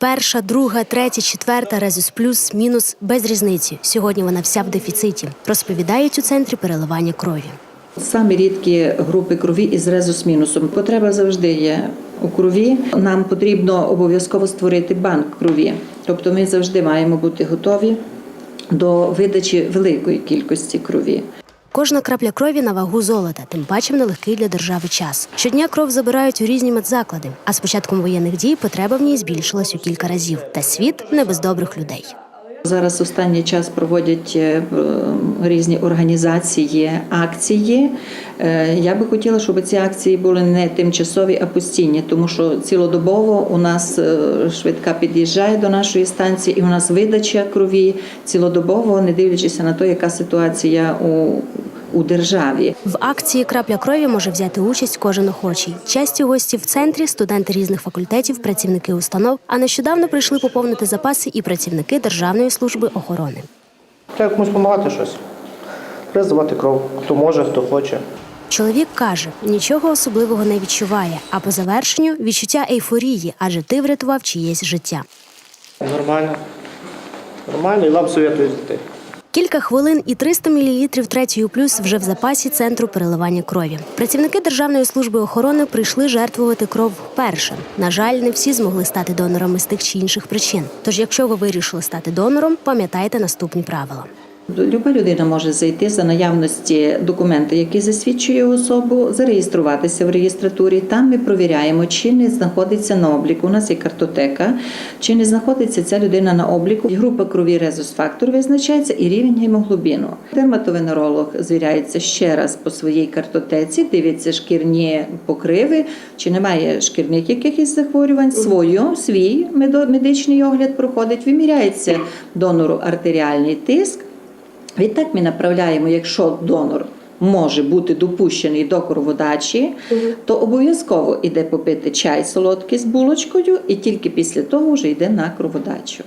Перша, друга, третя, четверта, резус плюс, мінус без різниці. Сьогодні вона вся в дефіциті. Розповідають у центрі переливання крові. Самі рідкі групи крові із резус мінусом. Потреба завжди є у крові. Нам потрібно обов'язково створити банк крові. Тобто ми завжди маємо бути готові до видачі великої кількості крові. Кожна крапля крові на вагу золота, тим паче в нелегкий для держави час. Щодня кров забирають у різні медзаклади, а з початком воєнних дій потреба в ній збільшилась у кілька разів. Та світ не без добрих людей. Зараз останній час проводять е, різні організації акції. Е, Я би хотіла, щоб ці акції були не тимчасові, а постійні, тому що цілодобово у нас е, швидка під'їжджає до нашої станції, і у нас видача крові цілодобово, не дивлячись на те, яка ситуація у, у державі. В акції крапля крові може взяти участь кожен охочий. Часті гості в центрі, студенти різних факультетів, працівники установ. А нещодавно прийшли поповнити запаси і працівники Державної служби охорони. Треба комусь допомагати щось. Треба здавати кров. Хто може, хто хоче. Чоловік каже, нічого особливого не відчуває, а по завершенню відчуття ейфорії, адже ти врятував чиєсь життя. Нормально. Нормально, і вам советую дітей. Кілька хвилин і 300 мл третьої плюс вже в запасі центру переливання крові. Працівники Державної служби охорони прийшли жертвувати кров вперше. На жаль, не всі змогли стати донорами з тих чи інших причин. Тож, якщо ви вирішили стати донором, пам'ятайте наступні правила. Люба людина може зайти за наявності документа, який засвідчує особу, зареєструватися в реєстратурі. Там ми провіряємо, чи не знаходиться на обліку. У нас є картотека, чи не знаходиться ця людина на обліку. Група крові резус-фактор визначається і рівень гемоглобіну. Дерматовенеролог звіряється ще раз по своїй картотеці, дивиться шкірні покриви, чи немає шкірних якихось захворювань. Свою свій медичний огляд проходить, виміряється донору артеріальний тиск. Відтак ми направляємо, якщо донор може бути допущений до кроводачі, то обов'язково йде попити чай солодкий з булочкою, і тільки після того вже йде на кроводачу.